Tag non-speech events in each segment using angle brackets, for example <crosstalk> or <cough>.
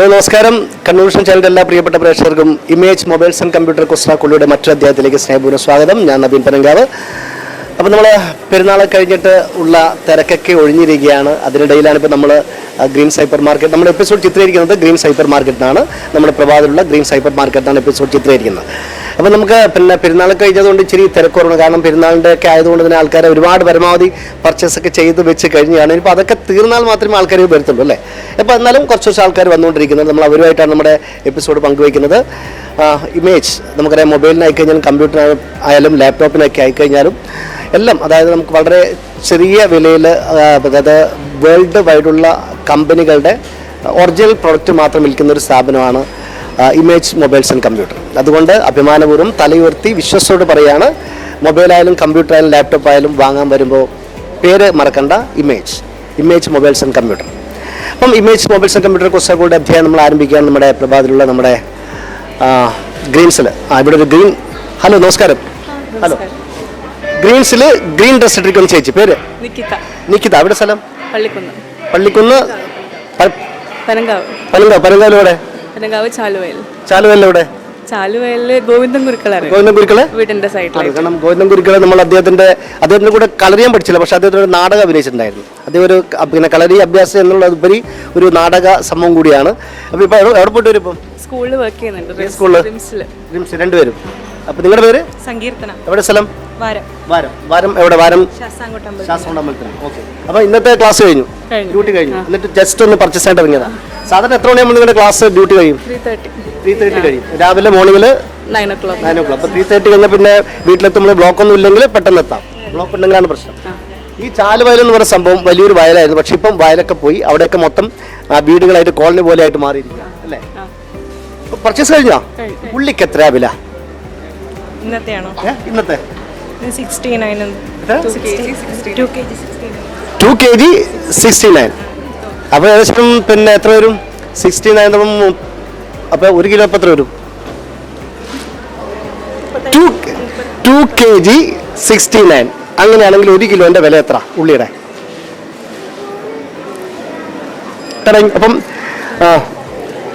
Hello നമസ്കാരം. Convention ചാനലിന്റെ എല്ലാ പ്രിയപ്പെട്ട പ്രേക്ഷകർക്കും ഇമേജ് മൊബൈൽസ് ആൻഡ് കമ്പ്യൂട്ടർ കുസ്ലാക്കുള്ളിയുടെ മറ്റൊരു അധ്യായത്തിലേക്ക് സ്നേഹപൂർവം സ്വാഗതം. ഞാൻ നബീൻ പനങ്കാവ്. അപ്പോൾ നമ്മൾ പെരുന്നാളെ കഴിഞ്ഞിട്ട് ഉള്ള തിരക്കൊക്കെ ഒഴിഞ്ഞിരിക്കുകയാണ്. അതിനിടയിലാണ് ഇപ്പോൾ നമ്മൾ ഗ്രീൻ സൈപ്പർ മാർക്കറ്റ്. നമ്മുടെ എപ്പിസോഡ് ചിത്രീകരിക്കുന്നത് ഗ്രീൻ സൈപ്പർ മാർക്കറ്റിനാണ്. നമ്മുടെ പ്രഭാതത്തിലുള്ള ഗ്രീൻ സൈപ്പർ മാർക്കറ്റിനാണ് എപ്പിസോഡ് ചിത്രീകരിക്കുന്നത്. അപ്പോൾ നമുക്ക് പിന്നെ പെരുന്നാൾ കഴിഞ്ഞതുകൊണ്ട് ഇച്ചിരി തിരക്കുറവാണ്. കാരണം പെരുന്നാളിന്റെ ഒക്കെ ആയതുകൊണ്ട് തന്നെ ആൾക്കാരെ ഒരുപാട് പരമാവധി പർച്ചേസ് ഒക്കെ ചെയ്ത് വെച്ച് കഴിഞ്ഞാണ്. ഇപ്പോൾ അതൊക്കെ തീർന്നാൽ മാത്രമേ ആൾക്കാർ വരുത്തുള്ളൂ അല്ലേ? അപ്പോൾ എന്നാലും കുറച്ച് കുറച്ച് ആൾക്കാർ വന്നുകൊണ്ടിരിക്കുന്നത്. നമ്മൾ അവരുമായിട്ടാണ് നമ്മുടെ എപ്പിസോഡ് പങ്കുവയ്ക്കുന്നത്. ഇമേജ് നമുക്കറിയാം മൊബൈലിന് ആയിക്കഴിഞ്ഞാലും കമ്പ്യൂട്ടറിന് ആയാലും ലാപ്ടോപ്പിനൊക്കെ ആയിക്കഴിഞ്ഞാലും എല്ലാം അതായത് നമുക്ക് വളരെ ചെറിയ വിലയിൽ അതായത് വേൾഡ് വൈഡുള്ള കമ്പനികളുടെ ഒറിജിനൽ പ്രൊഡക്റ്റ് മാത്രം വിൽക്കുന്ന ഒരു സ്ഥാപനമാണ് ഇമേജ് മൊബൈൽസ് ആൻഡ് കമ്പ്യൂട്ടർ അതുകൊണ്ട് അഭിമാനപൂർവം തലയുയർത്തി വിശ്വസോട് പറയാണ് മൊബൈലായാലും കമ്പ്യൂട്ടർ ആയാലും ലാപ്ടോപ്പ് ആയാലും വാങ്ങാൻ വരുമ്പോൾ പേര് മറക്കണ്ട image image mobiles and computer അപ്പം ഇമേജ് മൊബൈൽസ് ആൻഡ് കമ്പ്യൂട്ടർ കുറിച്ചുകൂടെ അധ്യായം നമ്മൾ ആരംഭിക്കുകയാണ്. നമ്മുടെ പ്രഭാതിലുള്ള നമ്മുടെ ഗ്രീൻസിൽ ആ ഇവിടെ ഒരു ഗ്രീൻ ഹലോ നമസ്കാരം. ഹലോ ഗ്രീൻസിൽ ഗ്രീൻ ഡ്രസ് ഇട്ടിരിക്കുന്ന ചേച്ചി. പേര്? നിക്കിത്ത നിക്കിത. അവിടെ സ്ഥലം? പള്ളിക്കുന്ന്. പള്ളിക്കുന്ന്? പനങ്കാവ്. പനങ്കാവ് പനങ്കാവ്. എവിടെ പനങ്കാവ് ചാലുവയൽ. ചാലുവല്ല എവിടെ ചാലുവയലിൽ ഗോവിന്ദൻ കുരുക്കളാണ് ഗോവിന്ദൻ കുരുക്കളെ വീടിന്റെ സൈഡിൽ കാരണം ഗോവിന്ദൻ കുരുക്കളെ നമ്മൾ അദ്ദേഹത്തിന്റെ അദ്ദേഹത്തിന്റെ കൂടെ കളരിയാൻ പഠിച്ചില്ല പക്ഷെ അദ്ദേഹത്തിന് ഒരു നാടകം അഭിനയിച്ചിട്ടുണ്ടായിരുന്നു. അദ്ദേഹം ഒരു പിന്നെ കളരി അഭ്യാസം എന്നുള്ളതുപരി ഒരു നാടക സംഭവം കൂടിയാണ്. അപ്പൊ ഇപ്പൊ എവിടെ പോയിട്ട് വരും ഇപ്പം? സ്കൂളിൽ വർക്ക് ചെയ്യുന്നുണ്ട്? റിംസിൽ. റിംസ് രണ്ടുപേരും. അപ്പൊ നിങ്ങളുടെ പേര്? സങ്കീർത്തനം. എവിടെ സ്ഥലം? വാരം. വാരം. വാരം എവിടെ? വാരം? ശാസ്താംകോട്ടമ്പലം ശാസ്ത്രമണ്ഡലത്തിന് ഓക്കെ. അപ്പോൾ ഇന്നത്തെ ക്ലാസ് കഴിഞ്ഞു. കഴിഞ്ഞു. ഡ്യൂട്ടി കഴിഞ്ഞു. എന്നിട്ട് ജസ്റ്റ് ഒന്ന് പർച്ചേസ് ആയിട്ട് ഇറങ്ങിയതാണ് സാധാരണ എത്ര മണിയാകുമ്പോൾ നിങ്ങളുടെ ക്ലാസ് ഡ്യൂട്ടി കഴിയും? ത്രീ തേർട്ടി കഴിയും. രാവിലെ മോർണിംഗിൽ nine o'clock nine o'clock അപ്പോൾ ത്രീ തേർട്ടി കഴിഞ്ഞാൽ പിന്നെ വീട്ടിലെത്തുമ്പോൾ ബ്ലോക്ക് ഒന്നും ഇല്ലെങ്കിൽ പെട്ടെന്ന് എത്താം. ബ്ലോക്ക് ഉണ്ടെങ്കിലാണ് പ്രശ്നം. ഈ ചാലുവയൽ എന്ന് പറയുന്ന സംഭവം വലിയൊരു വയലായിരുന്നു. പക്ഷെ ഇപ്പം വയലൊക്കെ പോയി. അവിടെയൊക്കെ മൊത്തം വീടുകളായിട്ട് കോളനി പോലെ ആയിട്ട് മാറിയിരിക്കുക അല്ലേ പർച്ചേസ് കഴിഞ്ഞോ? കഴിഞ്ഞു. ഉള്ളിക്ക് എത്ര വില? ഇന്നത്തെയാണോ? ഇന്നത്തെ? Two K G sixty nine അപ്പോൾ ഏകദേശം പിന്നെ എത്ര വരും? സിക്സ്റ്റി നയൻ അപ്പോൾ ഒരു കിലോ എത്ര വരും? Two K G sixty nine അങ്ങനെയാണെങ്കിൽ ഒരു കിലോന്റെ വില എത്ര? ഉള്ളിയുടെ. അപ്പം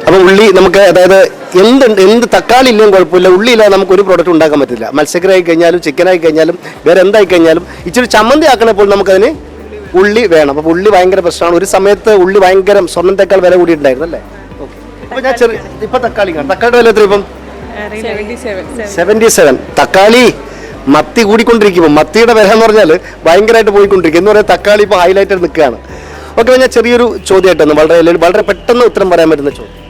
അപ്പം ഉള്ളി നമുക്ക് അതായത് എന്ത് എന്ത് തക്കാളി ഇല്ലെങ്കിലും കുഴപ്പമില്ല. ഉള്ളി ഇല്ലാതെ നമുക്ക് ഒരു പ്രോഡക്റ്റ് ഉണ്ടാക്കാൻ പറ്റില്ല. മത്സ്യക്കറി ആയി കഴിഞ്ഞാലും ചിക്കൻ ആയി കഴിഞ്ഞാലും വേറെ എന്തായി കഴിഞ്ഞാലും ഇച്ചിരി ചമ്മന്തി ആക്കണപ്പോൾ നമുക്കതിന് ഉള്ളി വേണം. അപ്പോൾ ഉള്ളി ഭയങ്കര പ്രശ്നമാണ്. ഒരു സമയത്ത് ഉള്ളി ഭയങ്കര സ്വർണത്തേക്കാൾ വില കൂടിയിട്ടുണ്ടായിരുന്നു ഞാൻ ഇപ്പം തക്കാളി വില എത്ര ഇപ്പം? തക്കാളി മത്തി കൂടിക്കൊണ്ടിരിക്കുമ്പോൾ മത്തിയുടെ വില എന്ന് പറഞ്ഞാൽ ഭയങ്കരമായിട്ട് പോയിക്കൊണ്ടിരിക്കും. എന്ന് പറയാൻ തക്കാളി ഇപ്പോൾ ഹൈലൈറ്റ് നിൽക്കുകയാണ്. ഓക്കെ ഞാൻ ചെറിയൊരു ചോദ്യമായിട്ടൊന്ന് വളരെ വളരെ പെട്ടെന്ന് ഉത്തരം പറയാൻ പറ്റുന്ന ചോദ്യം.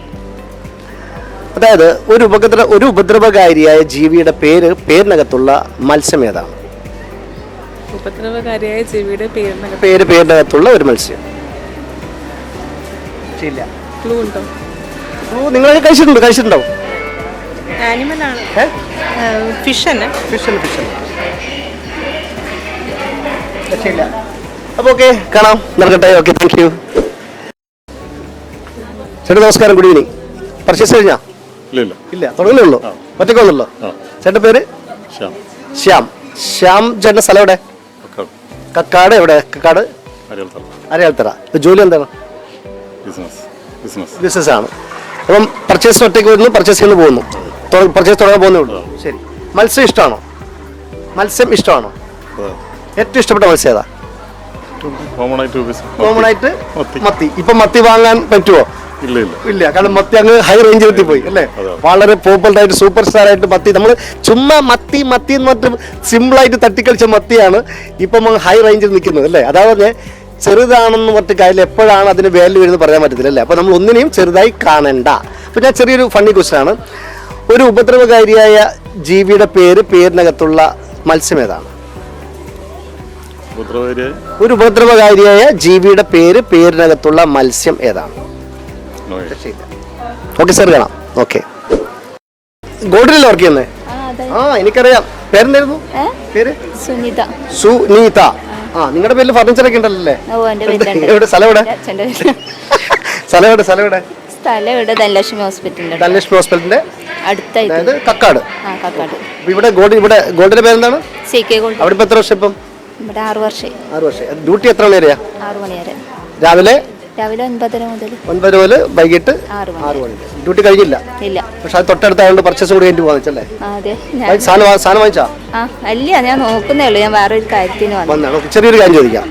അതായത് ഒരു ഉപദ്ര ഒരു ഉപദ്രവകാരിയായ ജീവിയുടെ പേര് പേരിനകത്തുള്ള മത്സ്യം ഏതാണ്? ഉപദ്രവകാരിയായ ജീവിയുടെ പേരിനകത്ത്. പേര് പേരിനകത്തുള്ള ഒരു മത്സ്യം. ഇല്ല. ക്ലൂ ഉണ്ടോ? ഓ നിങ്ങളൊക്കെ കഴിച്ചിട്ടുണ്ട്? കഴിച്ചിട്ടുണ്ടോ? ആനിമൽ ആണ്. ഏ? ഫിഷ് തന്നെ. ഫിഷൻ ഫിഷൻ അപ്പോൾ ഓക്കെ കാണാം. നടക്കട്ടെ. ഓക്കെ താങ്ക് യു ചേട്ടാ നമസ്കാരം. ഗുഡ് ഈവനിങ് പർച്ചേസ് കഴിഞ്ഞാ? ഇല്ല ഇല്ല. ഇല്ല തുടങ്ങുന്നേ ഉള്ളൂ? ഒറ്റയ്ക്ക് വന്നുള്ളൂ ചേട്ടന്റെ പേര്? ശ്യാം. ശ്യാം. ശ്യാം ചേട്ടന്റെ സ്ഥലം എവിടെ? കക്കാട് എവിടെ? കക്കാട് അരയാൽത്തറ ജോലി എന്താണ്? ബിസിനസ്. ആണ് അപ്പം പർച്ചേസ് ഒറ്റയ്ക്ക് വരുന്നു പർച്ചേസ് ചെയ്യുന്നു പോകുന്നു. പർച്ചേസ് തുടങ്ങാൻ പോകുന്നേ ഉള്ളൂ. ശരി. മത്സ്യം ഇഷ്ടമാണോ? മത്സ്യം ഇഷ്ടമാണോ? ഏറ്റവും ഇഷ്ടപ്പെട്ട മത്സ്യം ഏതാ? കോമൺ ആയിട്ട്. മത്തി. ഇപ്പൊ മത്തി വാങ്ങാൻ പറ്റുമോ ഇല്ല ഇല്ല. ഇല്ല കാരണം മത്തി അങ്ങ് ഹൈ റേഞ്ചിൽ എത്തിപ്പോയി അല്ലേ? വളരെ പോപ്പുലർ ആയിട്ട് സൂപ്പർ സ്റ്റാർ ആയിട്ട് മത്തി. നമ്മൾ ചുമ്മാ മത്തി മത്തി എന്ന് പറഞ്ഞിട്ട് സിമ്പിൾ ആയിട്ട് തട്ടിക്കളിച്ച മത്തിയാണ് ഇപ്പം ഹൈ റേഞ്ചിൽ നിൽക്കുന്നത് അല്ലേ? അതായത് ചെറുതാണെന്ന് പറഞ്ഞിട്ട് കാര്യം എപ്പോഴാണ് അതിന് വാല്യൂ വരുന്നത് പറയാൻ പറ്റത്തില്ല അല്ലേ? അപ്പൊ നമ്മൾ ഒന്നിനെയും ചെറുതായി കാണണ്ട. അപ്പൊ ഞാൻ ചെറിയൊരു ഫണ്ണി ക്വസ്റ്റൻ ആണ്. ഒരു ഉപദ്രവകാരിയായ ജീവിയുടെ പേര് പേരിനകത്തുള്ള മത്സ്യം ഏതാണ്? ഒരു ഉപദ്രവകാരിയായ ജീവിയുടെ പേര് പേരിനകത്തുള്ള മത്സ്യം ഏതാണ്? നോയൽ ഓക്കെ സാർ കാണാം. ഓക്കെ ഗോൾഡിലല്ലേ വർക്ക് ചെയ്യുന്നേ? ആ എനിക്കറിയാം. പേരെന്തായിരുന്നു? പേര്? സുനിത. സുനീത. ആ. നിങ്ങളുടെ പേരിൽ ഫർണിച്ചർ ഒക്കെ ഉണ്ടല്ലേ എവിടെ? സ്ഥലം എവിടെ? <laughs> സ്ഥലം എവിടെ? സ്ഥലം എവിടെ? സ്ഥലം ഇവിടെ ധനലക്ഷ്മി ഹോസ്പിറ്റലിന്റെ ധനലക്ഷ്മി ഹോസ്പിറ്റലിന്റെ അടുത്തായിട്ട്. അതായത് കക്കാട്. ആ കാക്കാട്. ഇവിടെ ഗോൾഡ് ഇവിടെ ഗോൾഡിന്റെ പേരെന്താണ്? സി കെ ഗോൾഡ് അവിടെ ഇപ്പൊ എത്ര വർഷം ഇപ്പം? ഇവിടെ ആറ് വർഷം ആറ് വർഷം ഡ്യൂട്ടി എത്ര മണി വരെയാ ആറ് മണി വരെ രാവിലെ? രാവിലെ ഒൻപതര മുതൽ ഒൻപത് മുതൽ വൈകിട്ട് ആറ് മണി. ആറ് മണി. ഡ്യൂട്ടി കഴിഞ്ഞില്ല? ഇല്ല. പക്ഷെ അത് തൊട്ടടുത്തായതുകൊണ്ട് പർച്ചേസ് കൂടി കഴിഞ്ഞിട്ട് പോകാൻ അതെ. ഞാൻ സാധനം വാ- സാധനം വാങ്ങിച്ചാ? ആ അല്ല ഞാൻ നോക്കുന്നേ ഉള്ളൂ. ഞാൻ വേറൊരു കാര്യത്തിന് വന്നു. വന്നാണ് ഓക്കേ, ചെറിയൊരു കാര്യം ചോദിക്കാം.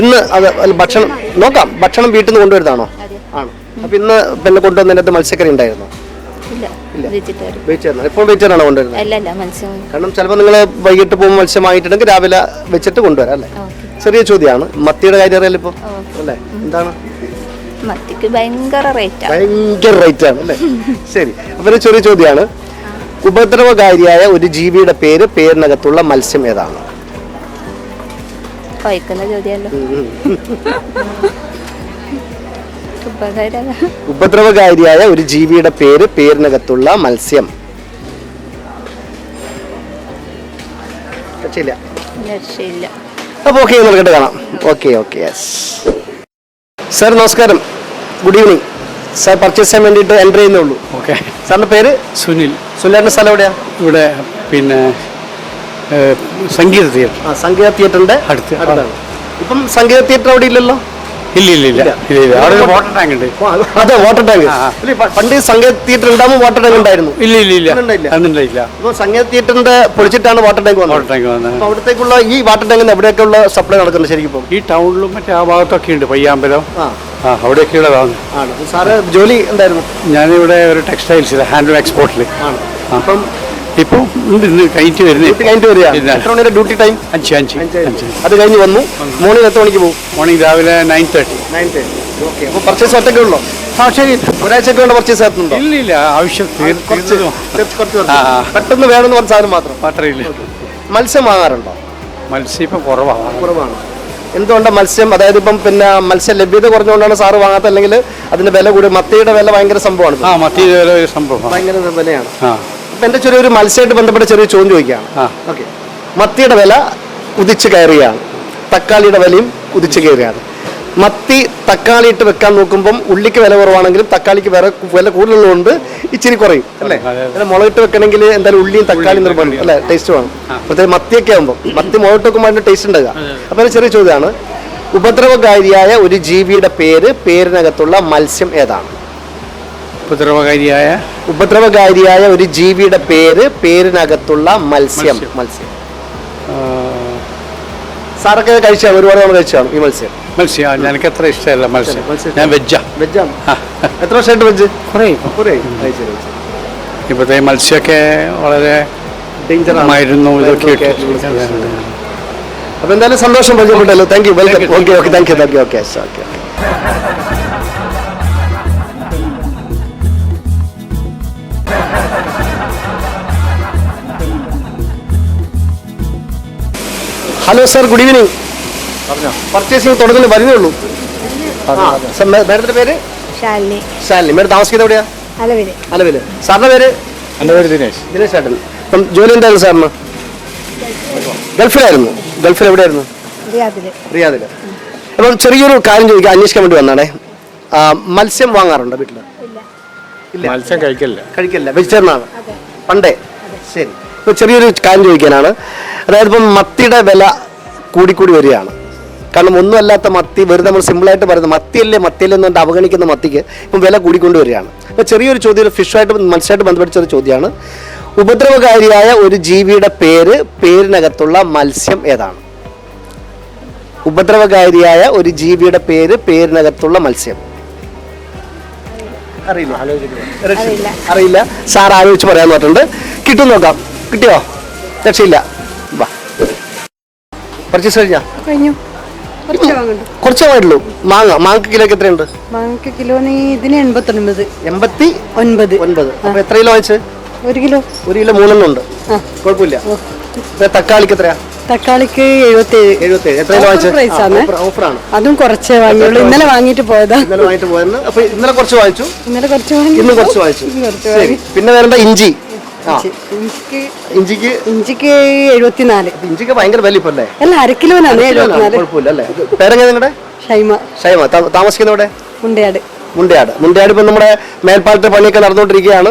ഇന്ന് അത് അല്ല, ഭക്ഷണം നോക്കാം. ഭക്ഷണം വീട്ടിൽ നിന്ന് കൊണ്ടുവരുന്നതാണോ? അതെ. ആണ്. അപ്പൊ ഇന്ന് പിന്നെ കൊണ്ടുവന്നതിനകത്ത് മത്സ്യക്കറി ഉണ്ടായിരുന്നു? ഇല്ല. വെജിറ്റേറിയൻ. വെയിറ്റ് ആണോ കൊണ്ടുവരുന്നത്? അല്ല അല്ല കാരണം ചിലപ്പോൾ നിങ്ങൾ വൈകിട്ട് പോകുമ്പോൾ മത്സ്യം വാങ്ങിയിട്ടുണ്ടെങ്കിൽ രാവിലെ വെച്ചിട്ട് കൊണ്ടുവരാം അല്ലേ? ചെറിയ ചോദ്യമാണ്. മത്തിയുടെ കാര്യം അറിയാലോ ഇപ്പൊ? അല്ലേ? എന്താണ്? മത്തിക്ക് ഭയങ്കര റേറ്റാണ് ഭയങ്കര റേറ്റ് ആണ് അല്ലേ? ശരി. അപ്പൊ ഒരു ചെറിയ ചോദ്യമാണ്. ഉപദ്രവകാരിയായ ഒരു ജീവിയുടെ പേര് പേരിനകത്തുള്ള മത്സ്യം ഏതാണ്? ഉപദ്രവകാരിയായ ഒരു ജീവിയുടെ പേര് പേരിനകത്തുള്ള മത്സ്യം. രക്ഷയില്ല. രക്ഷയില്ല. അപ്പോൾ ഓക്കെ നമുക്കിട്ട് കാണാം. ഓക്കെ ഓക്കെ യെസ് സാർ നമസ്കാരം. ഗുഡ് ഈവനിങ് സാർ പർച്ചേസ് ചെയ്യാൻ വേണ്ടിയിട്ട് എന്റർ ചെയ്യുന്നേ ഉള്ളൂ ഓക്കെ സാറിന്റെ പേര്? സുനിൽ. സുനിലിന്റെ സ്ഥലം എവിടെയാണ് ഇവിടെ പിന്നെ സംഗീത തിയേറ്റർ ആ സംഗീത തിയേറ്ററിന്റെ അടുത്ത്. അടുത്താണ്. ഇപ്പം സംഗീത തിയേറ്റർ അവിടെ ഇല്ലല്ലോ? ഇല്ല ഇല്ല ഇല്ല. ഇല്ല ഇല്ല. അവിടെ ഒരു വാട്ടർ ടാങ്ക് ഉണ്ട്. അതെ വാട്ടർ ടാങ്ക്. ഇല്ല, പ- പണ്ട് ഈ സംഗീത തിയേറ്റർ ഉണ്ടാകുമ്പോൾ വാട്ടർ ടാങ്ക് ഉണ്ടായിരുന്നു? ഇല്ല ഇല്ല ഇല്ല. അതുണ്ടായില്ല? അന്നുണ്ടായില്ല. അപ്പോൾ സംഗീത തിയേറ്ററിന്റെ പൊളിച്ചിട്ടാണ് വാട്ടർ ടാങ്ക് വാട്ടർ ടാങ്ക് വന്നത്. അപ്പോൾ അവിടത്തേക്കുള്ള ഈ വാട്ടർ ടാങ്കിന് എവിടെയൊക്കെ ഉള്ള സപ്ലൈ നടക്കുന്നത് ശരിക്കും ഇപ്പം? ഈ ടൗണിലും മറ്റേ ആ ഭാഗത്തൊക്കെ ഉണ്ട് പയ്യാമ്പലം. ആ. ആ അവിടെയൊക്കെ ഉള്ളതാണ് ആണ്. സാറ് ജോലി ഉണ്ടായിരുന്നു ഞാനിവിടെ ഒരു ടെക്സ്റ്റൈൽസ് ഹാൻഡ്ലൂം എക്സ്പോർട്ടിൽ ആണ്. അപ്പം ഇപ്പം കഴിഞ്ഞിട്ട് വരുന്നത് കഴിഞ്ഞിട്ട് വരിക. എത്ര മണിയുടെ ഡ്യൂട്ടി ടൈം? അഞ്ച് അഞ്ച് അഞ്ച് അത് കഴിഞ്ഞ് വന്നു. മോർണിംഗ് എത്ര മണിക്ക് പോകും? മോർണിംഗ് രാവിലെ nine thirty nine thirty okay അപ്പോൾ പർച്ചേസ് ഒറ്റയ്ക്ക് ഉള്ളോ? ആ ശരി. ഒരാഴ്ചയ്ക്ക് വേണ്ട പർച്ചേസ് നടത്തുന്നുണ്ടോ ഇല്ല ഇല്ല. ആവശ്യം കുറച്ച് ആ, ആ. പെട്ടെന്ന് വേണമെന്ന് പറഞ്ഞ സാധനം മാത്രം. മാത്രമേ ഇല്ല. മത്സ്യം വാങ്ങാറുണ്ടോ? മത്സ്യം ഇപ്പം കുറവാണ്. കുറവാണ്. എന്തുകൊണ്ട് മത്സ്യം? അതായത് ഇപ്പം പിന്നെ മത്സ്യ ലഭ്യത കുറഞ്ഞുകൊണ്ടാണ് സാറ് വാങ്ങാത്ത അല്ലെങ്കിൽ അതിന്റെ വില കൂടി മത്തിയുടെ വില ഭയങ്കര സംഭവമാണ്. ആ മത്തിയുടെ വില സംഭവം ഭയങ്കര വിലയാണ്. ആ എന്റെ ചെറിയൊരു മത്സ്യമായിട്ട് ബന്ധപ്പെട്ട ചെറിയ ചോദ്യം ചോദിക്കുകയാണ്. ഓക്കെ. മത്തിയുടെ വില ഉദിച്ച് കയറിയാണ് തക്കാളിയുടെ വിലയും ഉദിച്ച് കയറിയാണ് മത്തി തക്കാളി ഇട്ട് വെക്കാൻ നോക്കുമ്പം ഉള്ളിക്ക് വില കുറവാണെങ്കിലും തക്കാളിക്ക് വില വില കൂടുതലുള്ളതുകൊണ്ട് ഇച്ചിരി കുറയും അല്ലേ. പിന്നെ മുളകിട്ട് വെക്കണമെങ്കിൽ എന്തായാലും ഉള്ളിയും തക്കാളി നിർബന്ധം അല്ലേ? ടേസ്റ്റ് വേണം. പ്രത്യേകിച്ച് മത്തിയൊക്കെ ആകുമ്പോൾ മത്തി മുളകിട്ട് വെക്കുമ്പോൾ അതിന്റെ ടേസ്റ്റ് ഉണ്ടാകുക അപ്പോൾ ചെറിയ ചോദ്യമാണ്. ഉപദ്രവകാരിയായ ഒരു ജീവിയുടെ പേര് പേരിനകത്തുള്ള മത്സ്യം ഏതാണ്? ഉപദ്രവകാരിയായ ഉപദ്രവകാരിയായ ഒരു ജീവിയുടെ പേര് പേരിനകത്തുള്ള മത്സ്യം. മത്സ്യം. സാറൊക്കെ കഴിച്ചാണ് ഒരുപാട് നമ്മൾ കഴിച്ചാണ് ഈ മത്സ്യം. മത്സ്യം. എനിക്ക് അത്ര ഇഷ്ടമല്ല മത്സ്യം. ഞാൻ വെജാ വെജാണ് എത്ര വർഷമായിട്ട് വെജ് കുറേ. കുറേ. ഇപ്പോഴത്തെ മത്സ്യമൊക്കെ വളരെ ഡേഞ്ചറായിരുന്നു ഇതൊക്കെ അപ്പോൾ എന്തായാലും സന്തോഷം പരിചയപ്പെട്ടല്ലോ. Thank you welcome okay okay thank you thank you okay okay hello sir good evening purchasing തുടങ്ങുന്നു വരുന്നേ ഉള്ളൂ. മാഡത്തിന്റെ പേര്? ശാലിനി. ശാലിനി. മേഡം താമസിക്കുന്നത് എവിടെയാ അലവിൽ. അലവിൽ. സാറിന്റെ പേര്? എന്റെ പേര് ദിനേശ്. ദിനേശ് ചേട്ടൻ. അപ്പം ജോലി എന്തായിരുന്നു സാറിന്? ഗൾഫിലായിരുന്നു. ഗൾഫിൽ എവിടെയായിരുന്നു? റിയാദിൽ. അപ്പം ചെറിയൊരു കാര്യം ചോദിക്കാൻ അന്വേഷിക്കാൻ വേണ്ടി വന്നാണേ. മത്സ്യം വാങ്ങാറുണ്ടോ വീട്ടിൽ ഇല്ല. മത്സ്യം കഴിക്കില്ല കഴിക്കില്ല വെജിറ്റേറിയനാണ്. പണ്ടേ. ശരി. ചെറിയൊരു കാര്യം ചോദിക്കാനാണ്. അതായത് ഇപ്പം മത്തിയുടെ വില കൂടിക്കൂടി വരികയാണ്. കാരണം ഒന്നുമല്ലാത്ത മത്തി വെറുതെ നമ്മൾ സിമ്പിളായിട്ട് പറയുന്നത് മത്തിയല്ലേ മത്തിയല്ലേ എന്നുകൊണ്ട് അവഗണിക്കുന്ന മത്തിക്ക് ഇപ്പം വില കൂടിക്കൊണ്ട് വരികയാണ്. അപ്പോൾ ചെറിയൊരു ചോദ്യം ഫിഷായിട്ട് മത്സ്യമായിട്ട് ബന്ധപ്പെട്ട ഒരു ചോദ്യമാണ്. ഉപദ്രവകാരിയായ ഒരു ജീവിയുടെ പേര് പേരിനകത്തുള്ള മത്സ്യം ഏതാണ്? ഉപദ്രവകാരിയായ ഒരു ജീവിയുടെ പേര് പേരിനകത്തുള്ള മത്സ്യം. അറിയില്ല. അറിയില്ല. സാർ ആലോചിച്ച് പറയാൻ പറഞ്ഞിട്ടുണ്ട്. കിട്ടും നോക്കാം. കിട്ടിയോ? രക്ഷയില്ല. പർച്ചേസ് കഴിഞ്ഞാ? കഴിഞ്ഞു. കുറച്ച് ആയിട്ടുള്ളൂ മാങ്ങ മാങ്ങക്ക് കിലോക്ക് എത്രയുണ്ട്? മാങ്ങക്ക് കിലോന് ഇതിന് എൺപത്തി ഒൻപത്. എൺപത്തി ഒൻപത്. ഒൻപത് അപ്പൊ എത്ര കിലോ വാങ്ങിച്ചത് ഒരു കിലോ. ഒരു കിലോ മൂന്നെണ്ണം ഉണ്ട്. കുഴപ്പമില്ല. തക്കാളിക്ക് എത്രയാ? തക്കാളിക്ക് എഴുപത്തേഴ്. എഴുപത്തി എത്ര കിലോ ഓഫറാണ് അതും കുറച്ചേ വാങ്ങിയുള്ളൂ. ഇന്നലെ വാങ്ങിയിട്ട് പോയതാ. ഇന്നലെ വാങ്ങിട്ട് പോയെന്ന് അപ്പൊ ഇന്നലെ കുറച്ച് വാങ്ങിച്ചു? ഇന്നലെ കുറച്ച് വാങ്ങി ഇന്ന് കുറച്ച് വാങ്ങിച്ചു പിന്നെ വേണ്ട ഇഞ്ചി. ഇഞ്ചിക്ക് ഇഞ്ചിക്ക്? ഇഞ്ചിക്ക് എഴുപത്തിനാല്. ഇഞ്ചിക്ക് ഭയങ്കര വലിയ ഇപ്പൊ അല്ലേ അല്ല അര കിലോനാണ് കുഴപ്പമില്ല അല്ലേ? പേരെങ്ങനെ നിങ്ങളുടെ ഷൈമ. ഷൈമ. താമസിക്കുന്ന ഇവിടെ മുണ്ടയാട്. മുണ്ടയാട്. മുണ്ടയാട് ഇപ്പൊ നമ്മുടെ മേൽപ്പാലത്തെ പണിയൊക്കെ നടന്നുകൊണ്ടിരിക്കുകയാണ്.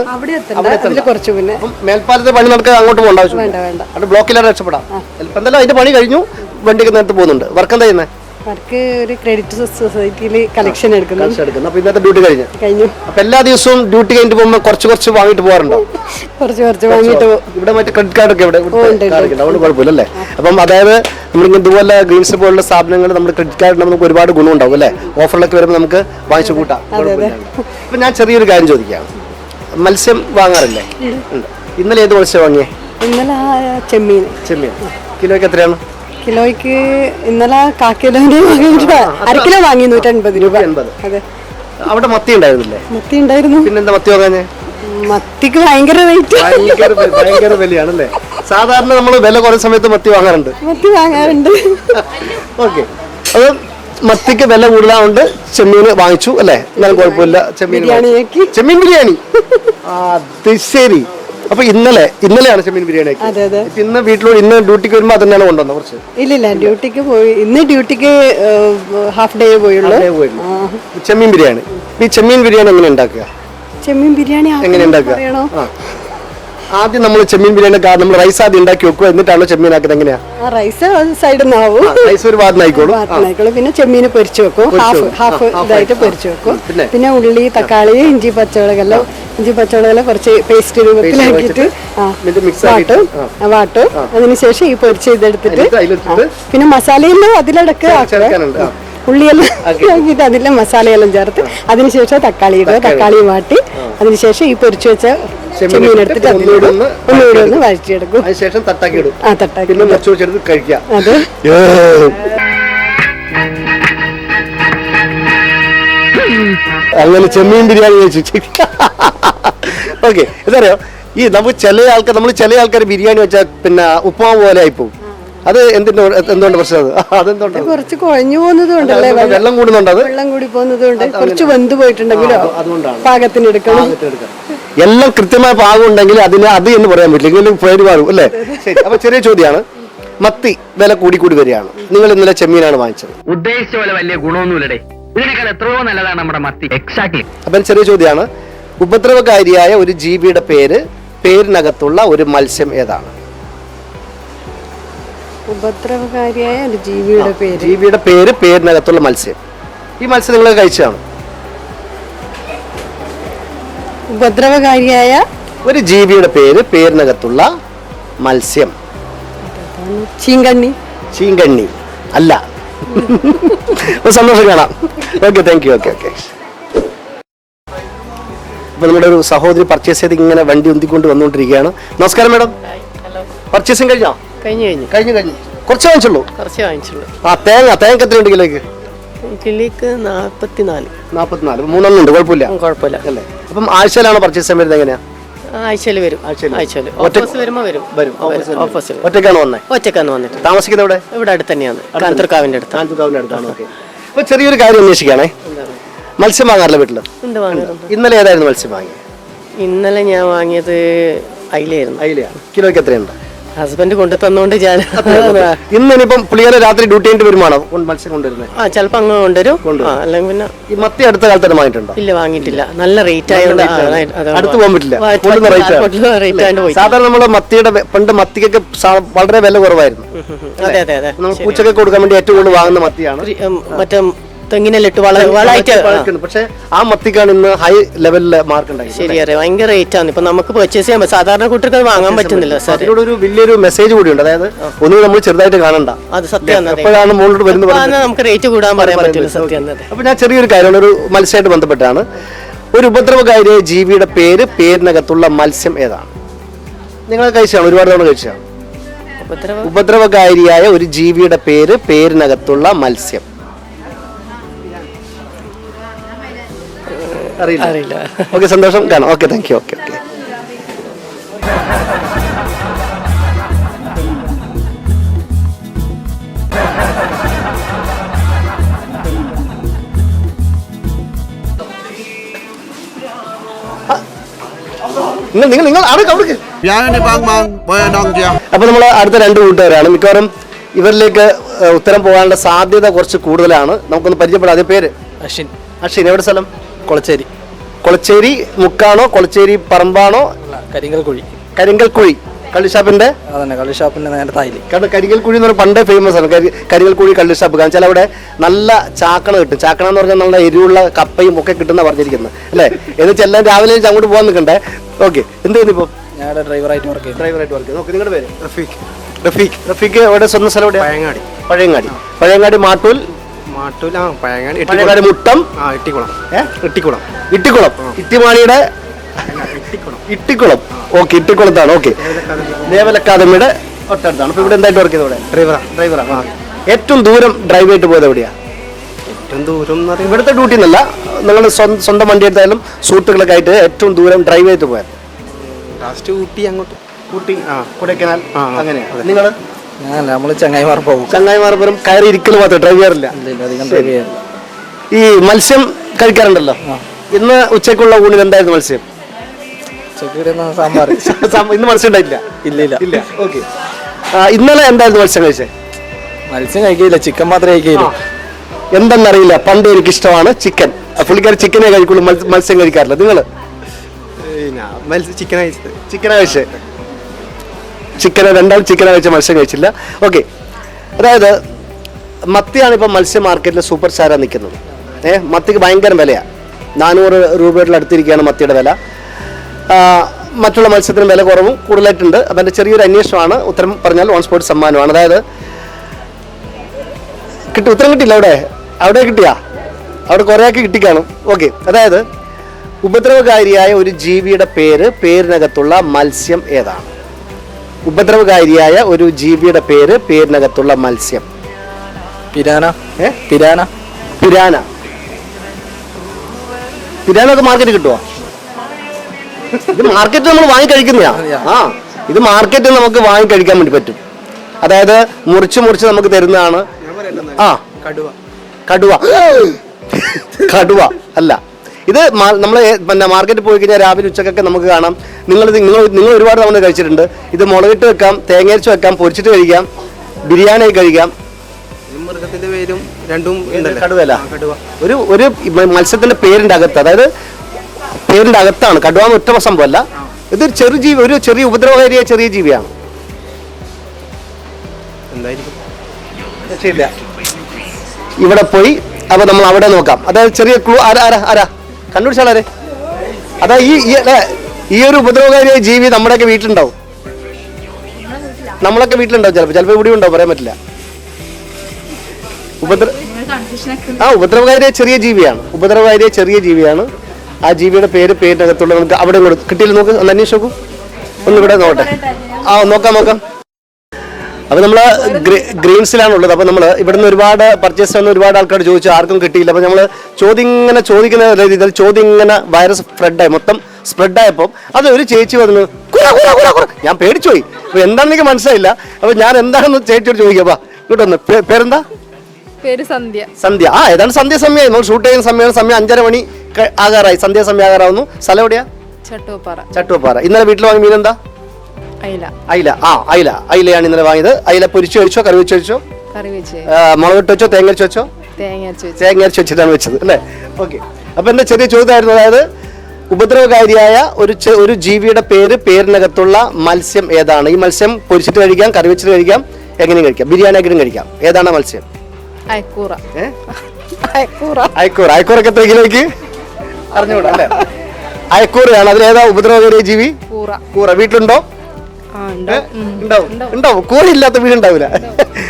കുറച്ച് പിന്നെ മേൽപ്പാലത്തെ പണി നടക്കാൻ അങ്ങോട്ട് പോകണ്ട ആവശ്യം അവിടെ ബ്ലോക്കിലാണ് രക്ഷപ്പെടാം. എന്തായാലും അതിന്റെ പണി കഴിഞ്ഞു. വണ്ടിക്ക് നേരത്തെ പോകുന്നുണ്ട്. വർക്ക് എന്താ ചെയ്യുന്നത് വർക്ക് ഒരു ക്രെഡിറ്റ് സൊസൈറ്റിയിൽ കളക്ഷൻ എടുക്കുന്നു. കളക്ഷൻ എടുക്കുന്നത് അപ്പൊ ഇന്നത്തെ ഡ്യൂട്ടി കഴിഞ്ഞു. കഴിഞ്ഞു. അപ്പൊ എല്ലാ ദിവസവും ഡ്യൂട്ടി കഴിഞ്ഞിട്ട് പോകുമ്പോൾ കുറച്ച് കുറച്ച് വാങ്ങിട്ട് പോകാറുണ്ടോ? കുറച്ച് കുറച്ച് വാങ്ങിയിട്ട് പോകും ഇവിടെ മറ്റേ ക്രെഡിറ്റ് കാർഡ് ഒക്കെ ഇവിടെ അതുകൊണ്ട് കുഴപ്പമില്ലല്ലേ? അപ്പം അതായത് നമ്മളിങ്ങനെ ഇതുപോലെ ഗ്രീൻസ് പോലുള്ള സ്ഥാപനങ്ങൾ നമ്മൾ ക്രെഡിറ്റ് കാർഡ് നമുക്ക് ഒരുപാട് ഗുണമുണ്ടാവും അല്ലേ? ഓഫറിലൊക്കെ വരുമ്പോൾ നമുക്ക് വാങ്ങിച്ചു കൂട്ടാം. കുഴപ്പമില്ല. അപ്പൊ ഞാൻ ചെറിയൊരു കാര്യം ചോദിക്കാം മത്സ്യം വാങ്ങാറില്ലേ? ഇന്നലെ ഏത് മത്സ്യം വാങ്ങിയേ? ഇന്നലെ ചെമ്മീൻ. ചെമ്മീൻ. കിലോയ്ക്ക് എത്രയാണ്? കിലോയ്ക്ക് ഇന്നലെ കാ കിലോന് വാങ്ങിയിട്ട് അര കിലോ വാങ്ങി നൂറ്റൻപത് രൂപ. അതെ. അവിടെ മത്തി ഉണ്ടായിരുന്നില്ലേ? മത്തി ഉണ്ടായിരുന്നു. പിന്നെന്താ മത്തി വാങ്ങാഞ്ഞേ? മത്തിക്ക് ഭയങ്കര റേറ്റ് ഭയങ്കര വിലയാണല്ലേ? സാധാരണ നമ്മൾ വില കുറേ സമയത്ത് മത്തി വാങ്ങാറുണ്ട്. മത്തി വാങ്ങാറുണ്ട്. ഓക്കെ. അത് മത്തിക്ക് വില കൂടുതലാവുണ്ട് ചെമ്മീൻ വാങ്ങിച്ചു അല്ലേ? എന്നാലും കുഴപ്പമില്ല. ചെമ്മീൻ. ചെമ്മീൻ ബിരിയാണി. ആ, അത് ശരി. അപ്പൊ ഇന്നലെ ഇന്നലെയാണ് ചെമ്മീൻ ബിരിയാണി. അതെ അതെ. ഇന്ന് വീട്ടിലോട് ഇന്ന് ഡ്യൂട്ടിക്ക് വരുമ്പോൾ അതന്നെയാണ് കൊണ്ടുവന്നത് കുറച്ച്. ഇല്ലില്ല ഡ്യൂട്ടിക്ക് പോയി ഇന്ന് ഡ്യൂട്ടിക്ക് ഹാഫ് ഡേ പോയുള്ളൂ. ചെമ്മീൻ ബിരിയാണി. ഈ ചെമ്മീൻ ബിരിയാണി എങ്ങനെ ഉണ്ടാക്കുക? ചെമ്മീൻ ബിരിയാണി എങ്ങനെ ഉണ്ടാക്കുക. ആദ്യം നമ്മൾ ചെമ്മീൻ ബിരിയാണി നമ്മൾ റൈസ് ആദ്യം ഉണ്ടാക്കി വെക്കുക. എന്നിട്ടാണോ ചെമ്മീൻ ആക്കുന്നത്? എങ്ങനെയാ? റൈസ് സൈഡിൽ നിന്നാവും റൈസ് ഒരു ഭാഗത്തിനായിക്കോളും പിന്നെ ചെമ്മീൻ പൊരിച്ചു വെക്കും. ഹാഫ്. ഹാഫ് ഇതായിട്ട് പൊരിച്ചു വെക്കും. പിന്നെ? ഉള്ളി തക്കാളി ഇഞ്ചി പച്ചമുളകെല്ലാം ഇഞ്ചി പച്ചമുളകെല്ലാം കുറച്ച് പേസ്റ്റ് രൂപത്തിലാക്കിയിട്ട് വാട്ടും. വാട്ടും. അതിനുശേഷം ഈ പൊരിച്ച് ഇതെടുത്തിട്ട് പിന്നെ മസാലയെല്ലാം അതിലടക്ക് ആക്കുക. ഉള്ളിയെല്ലാം അതിലെ മസാലയെല്ലാം ചേർത്ത് അതിനുശേഷം തക്കാളി ഇടുക. തക്കാളി വാട്ടി. അതിനുശേഷം ഈ പൊരിച്ചു വെച്ച ചെമ്മീൻ എടുത്തിട്ട് ഒന്നുകൂടി അതിലിടും ഒന്ന് ഒന്നുകൂടി ഒന്ന് വഴറ്റിയെടുക്കും. അതിനുശേഷം തട്ടാക്കി ഇടും ആ തട്ടാക്കി പിന്നെ വെച്ചെടുത്ത് കഴിക്കാം. അത്. അങ്ങനെ ചെമ്മീൻ ബിരിയാണി കഴിച്ചു. <laughs> ഓക്കെ ഇതറിയോ ഈ നമുക്ക് ചില ആൾക്കാർ നമ്മൾ ചില ആൾക്കാർ ബിരിയാണി വെച്ചാൽ പിന്നെ ഉപ്പുമാവ് പോലെ ആയിപ്പോവും. അത് എന്തിന്റെ എന്തുകൊണ്ട് പ്രശ്നം അത്? അതെന്തുകൊണ്ട്? കുറച്ച് കുഴഞ്ഞു പോകുന്നതുകൊണ്ടല്ലേ വെള്ളം കൂടുന്നുണ്ട് അത് വെള്ളം കൂടി പോകുന്നതുകൊണ്ട് കുറച്ച് വെന്ത് പോയിട്ടുണ്ടെങ്കിലോ? അതുകൊണ്ടാണ്. പാകത്തിന് എടുക്കണം. എല്ലാം കൃത്യമായ പാകം ഉണ്ടെങ്കിൽ അതിന് അത് എന്ന് പറയാൻ പറ്റില്ല. എങ്കിലും പേര് മാറും അല്ലേ? അപ്പൊ ചെറിയ ചോദ്യമാണ്. മത്തി വില കൂടി കൂടി വരികയാണ്. നിങ്ങൾ ഇന്നലെ ചെമ്മീനാണ് വാങ്ങിച്ചത്. ഉദ്ദേശിച്ച പോലെ വലിയ ഗുണമൊന്നുമില്ലടേ. ഇതിനേക്കാൾ എത്രയോ നല്ലതാണ് നമ്മുടെ മത്തി. എക്സാക്ട്ലി അപ്പം ചെറിയ ചോദ്യമാണ്. ഉപദ്രവകാരിയായ ഒരു ജീവിയുടെ പേര് പേരിനകത്തുള്ള ഒരു മത്സ്യം ഏതാണ്? ഉപദ്രവകാരിയായ ഒരു ജീവിയുടെ പേര്. ജീവിയുടെ പേര് പേരിനകത്തുള്ള മത്സ്യം. ഈ മത്സ്യം നിങ്ങൾ കഴിച്ചതാണ്? ഉപദ്രവകാരിയായ ഒരു ജീവിയുടെ പേര് പേരിനകത്തുള്ള മത്സ്യം. ചീങ്കണ്ണി. ചീങ്കണ്ണി. അല്ല. സന്തോഷം കാണാം. Okay thank you okay okay ഇപ്പൊ നമ്മുടെ ഒരു സഹോദരി പർച്ചേസ് ചെയ്ത് ഇങ്ങനെ വണ്ടി ഉന്തിക്കൊണ്ട് വന്നുകൊണ്ടിരിക്കുകയാണ്. നമസ്കാരം മാഡം പർച്ചേസിങ് കഴിഞ്ഞോ? കഴിഞ്ഞു കഴിഞ്ഞു. കഴിഞ്ഞു കഴിഞ്ഞു. കുറച്ച് വാങ്ങിച്ചുള്ളൂ. കുറച്ച് വാങ്ങിച്ചുള്ളൂ. ആ തേങ്ങ തേങ്ങ എത്ര ഉണ്ട് കിലോയ്ക്ക്? കിളിക്ക് നാൽപ്പത്തിനാല് നാൽപ്പത്തിനാല് മൂന്നെണ്ണം ഉണ്ട് കുഴപ്പമില്ല. കുഴപ്പമില്ല. അല്ലേ? അപ്പം ആഴ്ചയിലാണോ പർച്ചേസ് ചെയ്യാൻ വരുന്നത് എങ്ങനെയാ? ആഴ്ചയിൽ വരും. ആഴ്ചയിൽ. ഓഫീസ് വരുമ്പോൾ വരും. വരും. ഓഫീസിൽ ഒറ്റക്കാണ് വന്നത് ഒറ്റക്കാണ് വന്നിട്ട്. താമസിക്കുന്നത് ഇവിടെ ഇവിടെ അടുത്ത് തന്നെയാണ്. കാന്തർക്കാവിന്റെ അടുത്ത്. കാഞ്ചുകാവിന്റെ അടുത്താണ്. ഓക്കെ അപ്പൊ ചെറിയൊരു കാര്യം അന്വേഷിക്കുകയാണേ. മത്സ്യം വാങ്ങാറില്ല വീട്ടിൽ ഉണ്ട് വാങ്ങാറുണ്ട്. ഇന്നലെ ഏതായിരുന്നു മത്സ്യം വാങ്ങിയത് ഇന്നലെ ഞാൻ വാങ്ങിയത് അയിലായിരുന്നു അയിലയാണ് കിലോയ്ക്ക് എത്രയുണ്ട്? ഹസ്ബൻഡ് കൊണ്ടു തന്നോണ്ട് ഞാൻ ഇന്ന് ഇനിയിപ്പം പുള്ളിക്കാരെ രാത്രി ഡ്യൂട്ടി ആയിട്ട് വരുമാണോ മത്സ്യം കൊണ്ടുവരുന്നത് ആ ചിലപ്പോ അങ്ങ് കൊണ്ടുവരും. അല്ലെങ്കിൽ പിന്നെ ഈ മത്തി അടുത്ത കാലത്ത് വാങ്ങിയിട്ടുണ്ടോ? ഇല്ല വാങ്ങിയിട്ടില്ല. നല്ല റേറ്റ് ആയതുകൊണ്ട് അടുത്ത് പോകാൻ പറ്റില്ല. സാധാരണ നമ്മുടെ മത്തിയുടെ പണ്ട് മത്തിക്കൊക്കെ വളരെ വില കുറവായിരുന്നു. അതെ അതെ അതെ. നമ്മൾ പൂച്ചക്കൊക്കെ കൊടുക്കാൻ വേണ്ടി ഏറ്റവും കൂടുതൽ വാങ്ങുന്ന മത്തിയാണ്. മറ്റേ തെങ്ങിനെല്ലിട്ട് വള വളമായിട്ട്. പക്ഷേ ആ മത്തിക്കാണ് ഇന്ന് ഹൈ ലെവലിൽ മാർക്ക് ഉണ്ടായി ശരിയറിയാം. ഭയങ്കര റേറ്റ് ആണ്. ഇപ്പൊ നമുക്ക് പർച്ചേസ് ചെയ്യാൻ സാധാരണ കുട്ടികൾക്ക് വാങ്ങാൻ പറ്റുന്നില്ല സാർ അതിനോട് ഒരു വലിയൊരു മെസ്സേജ് കൂടിയുണ്ട് അതായത് ഒന്നും നമ്മൾ ചെറുതായിട്ട് കാണണ്ട. അത് സത്യം എപ്പോഴാണ് മുകളിലോട്ട് വരുന്നത് നമുക്ക് റേറ്റ് കൂടാൻ പറയാൻ പറ്റില്ല സത്യം അപ്പൊ ഞാൻ ചെറിയൊരു കാര്യമാണ്. ഒരു മത്സ്യമായിട്ട് ബന്ധപ്പെട്ടാണ് ഒരു ഉപദ്രവകാരിയായ ജീവിയുടെ പേര് പേരിനകത്തുള്ള മത്സ്യം ഏതാണ്? നിങ്ങൾ കഴിച്ചാണ്? ഒരുപാട് തവണ കഴിച്ചാണ്? ഉപദ്രവം ഉപദ്രവകാരിയായ ഒരു ജീവിയുടെ പേര് പേരിനകത്തുള്ള മത്സ്യം. അറിയില്ല. ഓക്കെ സന്തോഷം. കാണാം. Okay thank you okay okay. നിങ്ങൾ നിങ്ങൾ അപ്പൊ നമ്മൾ അടുത്ത രണ്ട് കൂട്ടുകാരാണ്. മിക്കവാറും ഇവരിലേക്ക് ഉത്തരം പോകാനുള്ള സാധ്യത കുറച്ച് കൂടുതലാണ്. നമുക്കൊന്ന് പരിചയപ്പെടാം. അതേ പേര്. അശ്വിൻ. അശ്വിൻ എവിടെ സ്ഥലം? കൊളച്ചേരി. കൊളച്ചേരി മുക്കാണോ കൊളച്ചേരി പറമ്പാണോ? കരിങ്കൽ കുഴി കരിങ്കൽ കുഴി കള്ളിഷാപ്പിന്റെ അതന്നെ കള്ളിഷാപ്പിന്റെ നേരെ തായിൽ കാരണം കരിങ്കൽ കുഴി എന്ന് പറഞ്ഞാൽ പണ്ടേ ഫേമസ് ആണ്. കരിങ്കൽ കുഴി കള്ളിഷാപ്പ് കാരണം വെച്ചാൽ അവിടെ നല്ല ചാക്കണ കിട്ടും. ചാക്കണ എന്ന് പറഞ്ഞാൽ നല്ല എരിവുള്ള കപ്പയും ഒക്കെ കിട്ടുന്ന പറഞ്ഞിരിക്കുന്നത്. അല്ലേ? എന്ന് വെച്ചാൽ എല്ലാം രാവിലെ അങ്ങോട്ട് പോകാൻ നിൽക്കണ്ടേ? ഓക്കെ. എന്ത് ചെയ്യുന്നു ഇപ്പോൾ ഞാൻ ഡ്രൈവറായിട്ട് വർക്ക് ഡ്രൈവർ ഡ്രൈവറായിട്ട് വർക്ക് നോക്കി നിങ്ങളുടെ പേര്? റഫീഖ്. റഫീഖ്. റഫീഖ് എവിടെ? സ്വന്തം സ്ഥലം എവിടെ പഴയങ്ങാടി. പഴയങ്ങാടി. പഴയങ്ങാടി മാട്ടൂൽ മാട്ടൂല. ആ മുട്ടം? ഇട്ടിക്കുളം ഏ? ഇട്ടിക്കുളം ഇട്ടിക്കുളം ഇട്ടിക്കുളം ഓക്കെ ഇട്ടിക്കുളത്താണ് ഓക്കെ. ദേവൽ അക്കാദമിയുടെ തൊട്ടടുത്താണ്. ഇവിടെ എന്തായിട്ട് വർക്ക് ചെയ്തത് ഇവിടെ ഡ്രൈവറാ. ആ. ഏറ്റവും ദൂരം ഡ്രൈവ് ആയിട്ട് പോയത് എവിടെയാ? ഏറ്റവും ദൂരം എന്ന് പറയുമ്പോൾ ഇവിടുത്തെ ഡ്യൂട്ടി എന്നല്ല. നിങ്ങൾ സ്വന്തം വണ്ടി എടുത്താലും സൂട്ടുകളൊക്കെ ആയിട്ട് ഏറ്റവും ദൂരം ഡ്രൈവ് ചെയ്ത് പോയത്. ലാസ്റ്റ് ഊട്ടി അങ്ങോട്ട്. ഊട്ടി ആ. കൊടൈക്കനാൽ ആ, അങ്ങനെയാണ് നിങ്ങൾ നമ്മൾ ചങ്ങായിമാർ പോകും. ചങ്ങായിമാർപ്പുറം കയറി ഇരിക്കൽ മാത്രം ഡ്രൈവ് ചെയ്യാറില്ല. അധികം ഡ്രൈവ് ചെയ്യാറില്ല. ഈ മത്സ്യം കഴിക്കാറുണ്ടല്ലോ? ഇന്ന് ഉച്ചക്കുള്ള ഊണിൽ എന്തായിരുന്നു മത്സ്യം? സാമ്പാർ. <laughs> ഇന്ന് മത്സ്യം ഉണ്ടായില്ല ഇല്ല ഇല്ല. ഇല്ല ഓക്കെ. ഇന്നലെ എന്തായിരുന്നു മത്സ്യം കഴിച്ചേ? മത്സ്യം കഴിക്കില്ല ചിക്കൻ മാത്രമേ കഴിക്കില്ല. എന്തെന്നറിയില്ല പണ്ട് എനിക്ക് ഇഷ്ടമാണ് ചിക്കൻ പുള്ളിക്കാർ ചിക്കനെ കഴിക്കുള്ളൂ മത്സ്യ- കഴിക്കാറില്ല. നിങ്ങൾ ചിക്കൻ കഴിച്ചത്. ചിക്കനെ കഴിച്ചേ? ചിക്കനെ രണ്ടാൾ ചിക്കനെ വെച്ച മത്സ്യം കഴിച്ചില്ല. ഓക്കെ അതായത് മത്തിയാണ് ഇപ്പം മത്സ്യ മാർക്കറ്റിൽ സൂപ്പർ സ്റ്റാറാണ് നിൽക്കുന്നത്. ഏഹ് മത്തിക്ക് ഭയങ്കര വിലയാണ് നാനൂറ് രൂപയുടെ അടുത്തിരിക്കുകയാണ് മത്തിയുടെ വില. മറ്റുള്ള മത്സ്യത്തിന് വില കുറവും കൂടുതലായിട്ടുണ്ട്. അപ്പം എന്റെ ചെറിയൊരു അന്വേഷണമാണ്. ഉത്തരം പറഞ്ഞാൽ ഓൺ സ്പോട്ട് സമ്മാനമാണ്. അതായത് കിട്ടി ഉത്തരം കിട്ടില്ല അവിടെ? അവിടെ കിട്ടിയാ? അവിടെ കുറേ ആക്കി കിട്ടിക്കാണും. ഓക്കെ അതായത് ഉപദ്രവകാരിയായ ഒരു ജീവിയുടെ പേര് പേരിനകത്തുള്ള മത്സ്യം ഏതാണ്? ഉപദ്രവകാരിയായ ഒരു ജീവിയുടെ പേര് പേരിനകത്തുള്ള മത്സ്യം. പിരാന. ഏ? പിരാന. പിരാന. പിരാന അത് മാർക്കറ്റ് കിട്ടുമോ ഇത് മാർക്കറ്റ് നമ്മൾ വാങ്ങി കഴിക്കുന്നതാ. ആ ഇത് മാർക്കറ്റിൽ നമുക്ക് വാങ്ങി കഴിക്കാൻ വേണ്ടി പറ്റും. അതായത് മുറിച്ച് മുറിച്ച് നമുക്ക് തരുന്നതാണ് ആ. കടുവ. കടുവ. <laughs> കടുവ. അല്ല. ഇത് നമ്മൾ പിന്നെ മാർക്കറ്റിൽ പോയി കഴിഞ്ഞാൽ രാവിലെ ഉച്ചക്കൊക്കെ നമുക്ക് കാണാം. നിങ്ങൾ നിങ്ങൾ നിങ്ങൾ ഒരുപാട് തവണ കഴിച്ചിട്ടുണ്ട്. ഇത് മുളകിട്ട് വെക്കാം തേങ്ങയരച്ച് വെക്കാം പൊരിച്ചിട്ട് കഴിക്കാം ബിരിയാണി കഴിക്കാം. മൃഗത്തിന്റെ പേരും രണ്ടും കടുവല്ല ഒരു ഒരു മത്സ്യത്തിന്റെ പേരിന്റെ അകത്ത് അതായത് പേരിന്റെ അകത്താണ്. കടുവ ഒറ്റ സംഭവമല്ല. ഇതൊരു ചെറു ജീവി ഒരു ചെറിയ ഉപദ്രവകാരിയ ചെറിയ ജീവിയാണ്. ഇവിടെ പോയി അപ്പൊ നമ്മൾ അവിടെ നോക്കാം. അതായത് ചെറിയ ക്ലൂ ആരാ ആരാ ആരാ? കണ്ടുപിടിച്ചാളാരെ അതാ ഈ ഈ ഒരു ഉപദ്രവകാരിയായ ജീവി നമ്മുടെയൊക്കെ വീട്ടിലുണ്ടാവും. നമ്മളൊക്കെ വീട്ടിലുണ്ടാവും ചിലപ്പോൾ ചിലപ്പോൾ ഇവിടെ ഉണ്ടാവും പറയാൻ പറ്റില്ല. ഉപദ്ര ആ ഉപദ്രവകാരിയായ ചെറിയ ജീവിയാണ്. ഉപദ്രവകാരിയായ ചെറിയ ജീവിയാണ്. ആ ജീവിയുടെ പേര് പേരിനകത്തുള്ള നമുക്ക് അവിടെ കൊടു കിട്ടിയില്ല. നോക്ക് ഒന്ന് അന്വേഷിച്ചു നോക്കൂ. ഒന്ന് ഇവിടെ നോക്കട്ടെ. ആ നോക്കാം നോക്കാം. അപ്പൊ നമ്മൾ ഗ്രീൻസിലാണ് ഉള്ളത് നമ്മൾ നമ്മൾ ഇവിടുന്ന് ഒരുപാട് പർച്ചേസ് ചെയ്യുന്ന ഒരുപാട് ആൾക്കാർ ചോദിച്ചു ആർക്കും കിട്ടിയില്ല. അപ്പോൾ നമ്മൾ ചോദ്യം ഇങ്ങനെ ചോദിക്കുന്ന രീതിയിൽ ചോദ്യം ഇങ്ങനെ വൈറസ് സ്പ്രെഡായി മൊത്തം സ്പ്രെഡായപ്പോൾ അത് ഒരു ചേച്ചി വന്നു കുര കുര കുര കുര. ഞാൻ പേടിച്ചു പോയി. അപ്പോൾ എന്താണെന്ന് എനിക്ക് മനസ്സിലായില്ല. അപ്പോൾ ഞാൻ എന്താണെന്ന് ചേച്ചിയോട് ചോദിക്കാം. ഇങ്ങോട്ട് വന്ന് പേരെന്താ? പേര് സന്ധ്യ. സന്ധ്യ. ആ ഏതാണ് സന്ധ്യ സമയമായി നമ്മൾ ഷൂട്ട് ചെയ്യുന്ന സമയമാണ്. സമയം അഞ്ചര മണി ആകാറായി. സന്ധ്യ സമയം ആകാറാവുന്നു. സ്ഥലം എവിടെയാ? ചട്ടുവപ്പാറ. ചട്ടുവപ്പാറ. ഇന്നലെ വീട്ടിൽ വാങ്ങിയ മീൻ എന്താ അയില. ആ അയില. അയിലയാണ് ഇന്നലെ വാങ്ങിയത്. അയില പൊരിച്ചു കഴിച്ചോ കറി വെച്ച് കഴിച്ചോ മുളക് ഇട്ട് വെച്ചോ തേങ്ങ വെച്ചോ? തേങ്ങ അരച്ച് വെച്ചിട്ടാണ് വെച്ചത് അല്ലേ? ഓക്കെ. അപ്പൊ എന്റെ ചെറിയ ചോദ്യമായിരുന്നു. അതായത് ഉപദ്രവകാരിയായ ഒരു ഒരു ജീവിയുടെ പേര് പേരിനകത്തുള്ള മത്സ്യം ഏതാണ്? ഈ മത്സ്യം പൊരിച്ചിട്ട് കഴിക്കാം കറി വെച്ചിട്ട് കഴിക്കാം എങ്ങനെയും കഴിക്കാം. ബിരിയാണി ആക്കിയിട്ടും കഴിക്കാം. ഏതാണ് മത്സ്യം? അയക്കൂറ. അയക്കൂറൊക്കെ എത്ര കിലോയ്ക്ക് അറിഞ്ഞൂടാ അല്ലേ? അയക്കൂറയാണ്. അതിലേതാ ഉപദ്രവകാരിയ ജീവി? കൂറ. കൂറ. വീട്ടിലുണ്ടോ? ഉണ്ടാവും. ഉണ്ടാവും. ഉണ്ടാവും. കൂറയില്ലാത്ത വീടുണ്ടാവില്ല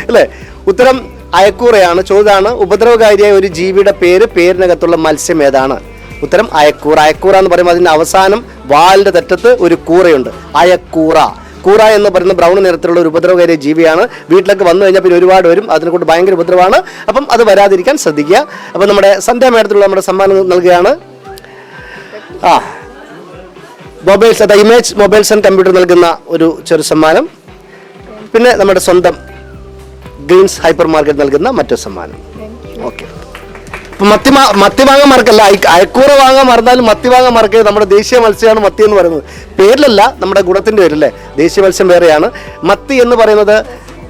അല്ലേ? ഉത്തരം അയക്കൂറയാണ്. ചോദ്യമാണ് ഉപദ്രവകാരിയായ ഒരു ജീവിയുടെ പേര് പേരിനകത്തുള്ള മത്സ്യം ഏതാണ്? ഉത്തരം അയക്കൂറ. അയക്കൂറ എന്ന് പറയുമ്പോൾ അതിന്റെ അവസാനം വാലിന്റെ തെറ്റത്ത് ഒരു കൂറയുണ്ട്. അയക്കൂറ. കൂറ എന്ന് പറയുന്ന ബ്രൗൺ നിറത്തിലുള്ള ഒരു ഉപദ്രവകാരി ജീവിയാണ്. വീട്ടിലേക്ക് വന്നു കഴിഞ്ഞാൽ പിന്നെ ഒരുപാട് വരും. അതിനെ കൊണ്ട് ഭയങ്കര ഉപദ്രവമാണ്. അപ്പം അത് വരാതിരിക്കാൻ ശ്രദ്ധിക്കുക. അപ്പം നമ്മുടെ സന്ധ്യ മേഡത്തിലുള്ള നമ്മുടെ സമ്മാനം നൽകുകയാണ്. ആ. മൊബൈൽസ് അത് ഇമേജ് മൊബൈൽസ് ആൻഡ് കമ്പ്യൂട്ടർ നൽകുന്ന ഒരു ചെറു സമ്മാനം. പിന്നെ നമ്മുടെ സ്വന്തം ഗ്രീൻസ് ഹൈപ്പർ മാർക്കറ്റ് നൽകുന്ന മറ്റൊരു സമ്മാനം. ഓക്കെ. ഇപ്പം മത്തി മത്തി വാങ്ങാൻ മറക്കല്ല അയ- അയക്കൂറ വാങ്ങാൻ മറന്നാലും മത്തി വാങ്ങാൻ മറക്കരുത്. നമ്മുടെ ദേശീയ മത്സ്യമാണ് മത്തി എന്ന് പറയുന്നത്. പേരിലല്ല നമ്മുടെ ഗുണത്തിന്റെ പേരല്ലേ ദേശീയ മത്സ്യം വേറെയാണ്. മത്തി എന്ന് പറയുന്നത്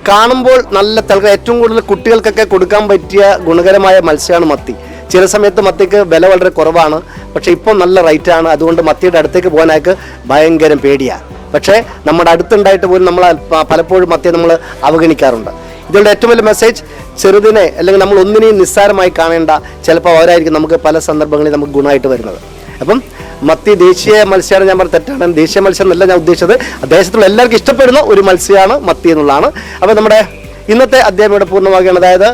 കാണുമ്പോൾ നല്ല തിളക്കം ഏറ്റവും കൂടുതൽ കുട്ടികൾക്കൊക്കെ കൊടുക്കാൻ പറ്റിയ ഗുണകരമായ മത്സ്യമാണ് മത്തി. ചില സമയത്ത് മത്തിക്ക് വില വളരെ കുറവാണ്. പക്ഷെ ഇപ്പോൾ നല്ല റേറ്റ് ആണ്. അതുകൊണ്ട് മത്തിയുടെ അടുത്തേക്ക് പോകാനായിട്ട് ഭയങ്കര പേടിയാണ് പക്ഷേ നമ്മുടെ അടുത്തുണ്ടായിട്ട് പോലും നമ്മൾ പലപ്പോഴും മത്തിയെ നമ്മൾ അവഗണിക്കാറുണ്ട്. ഇതുകൊണ്ട് ഏറ്റവും വലിയ മെസ്സേജ് ചെറുതിനെ അല്ലെങ്കിൽ നമ്മൾ ഒന്നിനെയും നിസ്സാരമായി കാണേണ്ട ചിലപ്പോൾ അവരായിരിക്കും നമുക്ക് പല സന്ദർഭങ്ങളിൽ നമുക്ക് ഗുണമായിട്ട് വരുന്നത്. അപ്പം മത്തി ദേശീയ മത്സ്യമാണ് ഞാൻ പറഞ്ഞ തെറ്റാണ്. ദേശീയ മത്സ്യം എന്നല്ല ഞാൻ ഉദ്ദേശിച്ചത്. ദേശത്തുള്ള എല്ലാവർക്കും ഇഷ്ടപ്പെടുന്ന ഒരു മത്സ്യമാണ് മത്തി എന്നുള്ളതാണ്. അപ്പോൾ നമ്മുടെ ഇന്നത്തെ അധ്യായം ഇവിടെ പൂർണമാകുകയാണ് അതായത്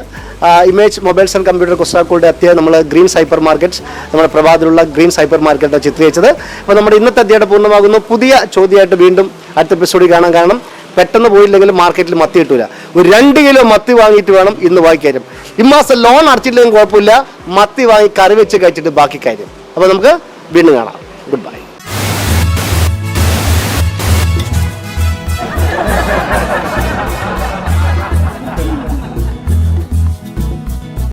ഇമേജ് മൊബൈൽസ് ആൻഡ് കമ്പ്യൂട്ടർ കുസ്താക്കോളുടെ അധ്യായം നമ്മൾ ഗ്രീൻ സൈബർ മാർക്കറ്റ് നമ്മുടെ പ്രഭാതത്തിലുള്ള ഗ്രീൻ സൈബർ മാർക്കറ്റാണ് ചിത്രീകരിച്ചത്. അപ്പോൾ നമ്മുടെ ഇന്നത്തെ അധ്യായം പൂർണമാകുന്നു. പുതിയ ചോദ്യമായിട്ട് വീണ്ടും അടുത്ത എപ്പിസോഡിൽ കാണാൻ കാരണം പെട്ടെന്ന് പോയില്ലെങ്കിൽ മാർക്കറ്റിൽ മത്തി കിട്ടൂല. ഒരു രണ്ട് കിലോ മത്തി വാങ്ങിയിട്ട് വേണം ഇന്ന് വാങ്ങിക്കാര്യം. ഇമ്മാസം ലോൺ അടച്ചിട്ടില്ലെങ്കിൽ കുഴപ്പമില്ല. മത്തി വാങ്ങി കറി വെച്ച് കഴിച്ചിട്ട് ബാക്കി കാര്യം. അപ്പോൾ നമുക്ക് വീണ്ടും കാണാം. Good bye